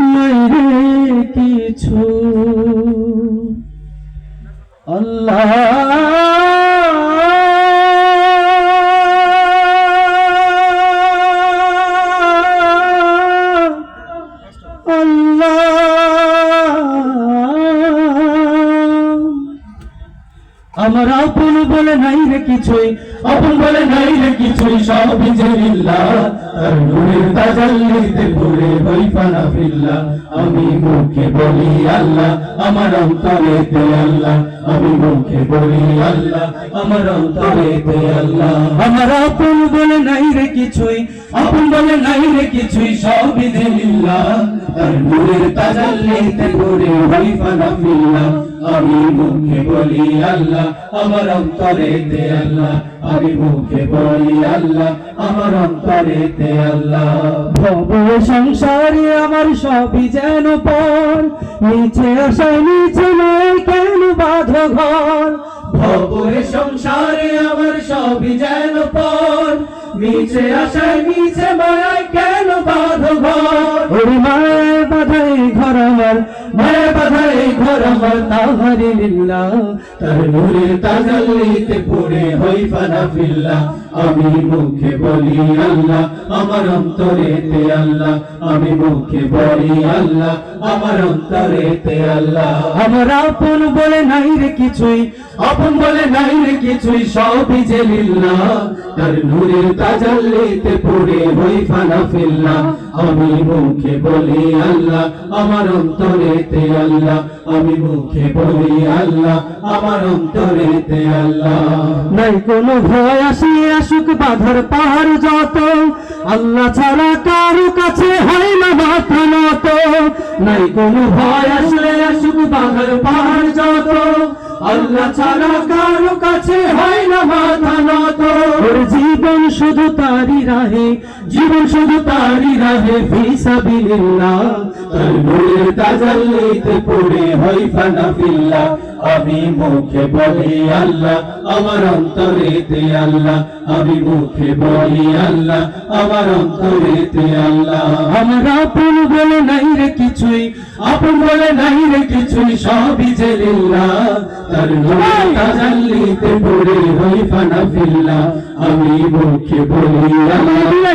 নাই রে কিছু। আল্লাহ। আমার আপন বলে নাই রে কিছুই, আপন বলে নাই রে কিছুই, সব লিল্লাহ তার নূরের তাজাল্লিতে ভরে ফানা ফিল্লা আমি মুখে বলি আল্লাহ, আমার অন্তরে তে আল্লাহ, আমি মুখে বলি আল্লাহ, আমার অন্তরে তে আল্লাহ। আমার আপন বলে নাই রে কিছুই, আপন বলে নাই রে কিছুই, সব যে লিল্লাহ তার নূরের তাজাল্লিতে ভরে হই ফিল্লা আমি মুখে বলি আল্লাহ, আমার অন্তরে তে আল্লাহ। আমি মুখে বলি আল্লাহ আমার অন্তরে তে আল্লাহ। ভব সংসারে আমার সবই যেন পর নিচে আসায় নিচে নয় কেন বাধ ঘর? ভব সংসারে আমার সবই যেন পর নিচে আসায় নিচে মায়ায় কেন বাধ ঘর? মায়ের বাধাই ঘর আমার লিল্লা তার নূরের তাজাল্লিতে পড়ে হই ফানা আমি মুখে বলি আল্লাহ, আমার অন্তরেতে আল্লাহ। আমি মুখে বলি আল্লাহ, আমার অন্তরেতে আল্লাহ। আমার আপন বলে নাই রে কিছুই, আপন বলে নাই রে কিছুই, সবই যে লিল্লা তার নূরের তাজাল্লিতে পড়ে হই ফানা ফিল্লা। আমি মুখে বলি আল্লাহ, আমার অন্তরে তে আল্লাহ, আমি মুখে বলি আল্লাহ, আমার অন্তরেতে আল্লাহ। নাই কোনো ভয় আসি, আসুক বাধার পাহাড় যত। আল্লাহ ছাড়া কারও কাছে হয় না মাথা নত নাই কোনো ভয় আসলে আসুক বাধার পাহাড় যত। আল্লাহ ছাড়া কারও কাছে হয় না মাথা নত জীবন শুধু তারি রাহে জীবন শুধু তারি রাহে, ফিসাবিলিল্লাহ। তার নূরের তাজাল্লিতে পড়ে হয় আমি মুখে বলি আল্লাহ, আমার অন্তরেতে আল্লাহ। আমি মুখে বলি আল্লাহ, আমার অন্তরেতে আল্লাহ। আমার আপন বলে নাই রে কিছুই, আপন বলে নাই রে কিছুই, সবই যে লিল্লাহ তার নূরের তাজাল্লিতে পড়ে ফিল্লাহ আমি মুখে বলি আল্লাহ